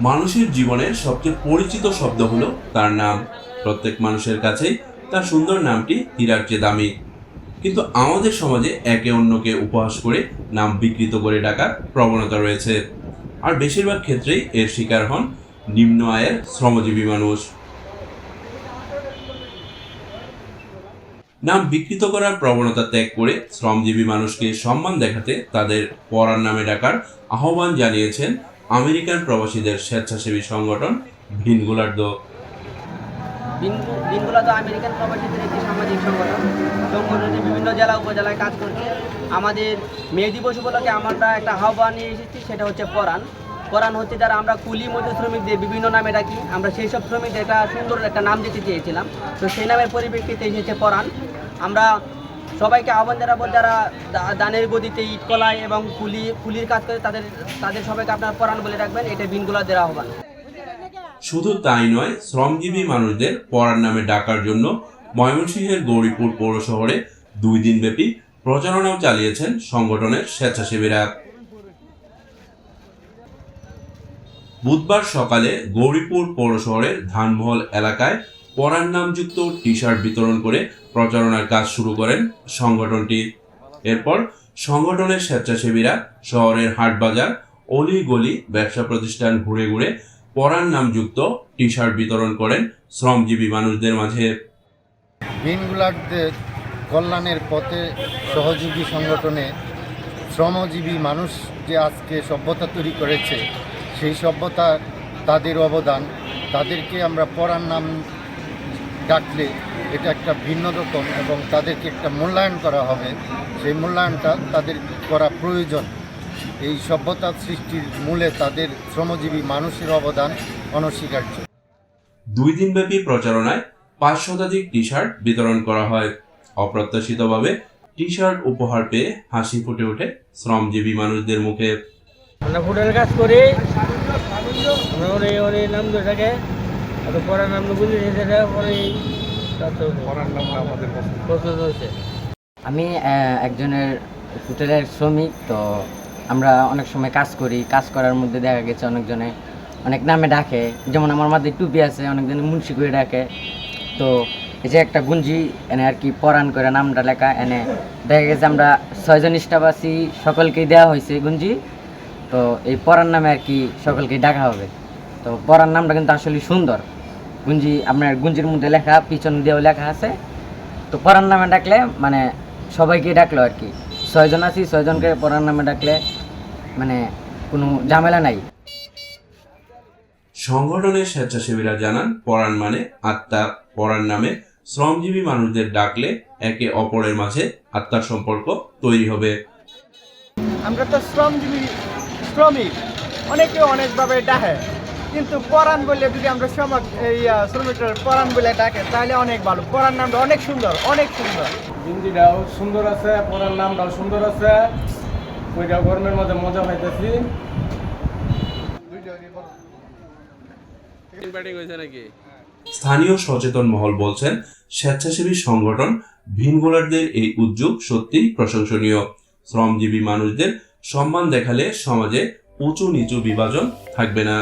মানুষের জীবনের সবচেয়ে পরিচিত শব্দ হলো তার নাম। প্রত্যেক মানুষের কাছেই তার সুন্দর নামটি হীরার চেয়ে দামি। কিন্তু আমাদের সমাজে একে অন্যকে উপহাস করে নাম বিকৃত করে ডাকার প্রবণতা রয়েছে। আর বেশিরভাগ ক্ষেত্রেই এর শিকার হন নিম্ন আয়ের শ্রমজীবী মানুষ। নাম বিকৃত করার প্রবণতা ত্যাগ করে শ্রমজীবী মানুষকে সম্মান দেখাতে তাদের পরার নামে ডাকার আহ্বান জানিয়েছেন আমেরিকান প্রবাসীদের স্বেচ্ছাসেবী সংগঠন দিনগুলো তো আমেরিকান প্রবাসীদের একটি সামাজিক সংগঠন। সংগঠনটি বিভিন্ন জেলা, উপজেলায় কাজ করছে। আমাদের মে দিবস উপলক্ষে আমরা একটা আহ্বান নিয়ে এসেছি, সেটা হচ্ছে পরাণ। পরাণ হচ্ছে যারা আমরা কুলি মজুর শ্রমিকদের বিভিন্ন নামে ডাকি। আমরা সেই সব শ্রমিকদের একটা সুন্দর একটা নাম দিতে চেয়েছিলাম। তো সেই নামের পরিপ্রেক্ষিতে এসেছে পরাণ। আমরা সবাইকে আহ্বান জানাব যারা দানের গদিতে ইট কলায় এবং কুলি, কুলির কাজ করে তাদের তাদের সবাইকে আপনার পরাণ বলে রাখবেন এটা বিনগুলাদের আহ্বান। শুধু তাই নয়, শ্রমজীবী মানুষদের পড়ার নামে ডাকার জন্য ময়মনসিংহের গৌরীপুর পৌর শহরে দুই দিনব্যাপী প্রচারণাও চালিয়েছেন সংগঠনের স্বেচ্ছাসেবীরা বুধবার সকালে গৌরীপুর পৌর শহরের ধানমহল এলাকায় পরার নামযুক্ত টি শার্ট বিতরণ করে প্রচারণার কাজ শুরু করেন সংগঠনটি। এরপর সংগঠনের স্বেচ্ছাসেবীরা শহরের হাটবাজার অলি গলি ব্যবসা প্রতিষ্ঠান ঘুরে ঘুরে পরার নামযুক্ত টি শার্ট বিতরণ করেন শ্রমজীবী মানুষদের মাঝে। দিনগুলারদের কল্যাণের পথে সহযোগী সংগঠনে শ্রমজীবী মানুষ যে আজকে সভ্যতা তৈরি করেছে, সেই সভ্যতা তাদের অবদান, তাদেরকে আমরা পড়ার নাম ডাকলে এটা একটা ভিন্ন রকম এবং তাদেরকে একটা মূল্যায়ন করা হবে। সেই মূল্যায়নটা তাদের করা প্রয়োজন। এই সভ্যতা সৃষ্টির মূলে তাদের শ্রমজীবী মানুষের অবদান অনস্বীকার্য। দুই দিনব্যাপী প্রচারণায় পাঁচ শতাধিক টি শার্ট বিতরণ করা হয়। অপ্রত্যাশিতভাবে টি শার্ট উপহার পেয়ে হাসি ফুটে ওঠে শ্রমজীবী মানুষদের মুখে। আমরা হোটেল কাজ করি। আমরা ওরে ওরে নাম ধরে থাকে। আর পড়ার নাম বুঝে সেটা পরে পড়ার নাম আমাদের পছন্দ হয়েছে। আমি একজনের হোটেলের শ্রমিক তো আমরা অনেক সময় কাজ করি। কাজ করার মধ্যে দেখা গেছে অনেকজনে অনেক নামে ডাকে। যেমন আমার মাথায় টুপি আছে অনেকজনে মুন্সি করে ডাকে। তো এই যে একটা গুঞ্জি এনে আর কি পরাণ করে নামটা লেখা এনে দেখা গেছে আমরা ছয়জন স্টাফ আছি সকলকেই দেওয়া হয়েছে গুঞ্জি। তো এই পরাণ নামে আর কি সকলকেই ডাকা হবে। তো পরাণ নামটা কিন্তু আসলে সুন্দর। গুঞ্জি আপনার গুঞ্জির মধ্যে লেখা পিছন দিয়েও লেখা আছে। তো পরার নামে ডাকলে মানে সবাইকে ডাকলো আর কি। ছয়জন আছি ছয়জনকে পরার নামে ডাকলে মানে কোনো ঝামেলা নাই। সংগঠনের স্বেচ্ছাসেবীরা জানান পরাণ মানে আত্মা পরাণ নামে শ্রমজীবী মানুষদের ডাকলে একে অপরের মাঝে আত্মার সম্পর্ক তৈরি হবে। আমরা তো শ্রমজীবী শ্রমিক অনেকে অনেকভাবে ডাকে। কিন্তু পরাণ বলে যদি আমরা সমাজ এই শ্রমিকরা পরাণ বলে ডাকে তাহলে অনেক ভালো। পরাণ নামটা অনেক সুন্দর অনেক সুন্দর। হিন্দিটাও সুন্দর আছে পড়ার নামটাও সুন্দর আছে। ওইটা গরমের মধ্যে মজা পাইতেছি। স্থানীয় সচেতন মহল বলছেন স্বেচ্ছাসেবী সংগঠন ভিনগোলারদের এই উদ্যোগ সত্যিই প্রশংসনীয়। শ্রমজীবী মানুষদের সম্মান দেখালে সমাজে উঁচু নিচু বিভাজন থাকবে না।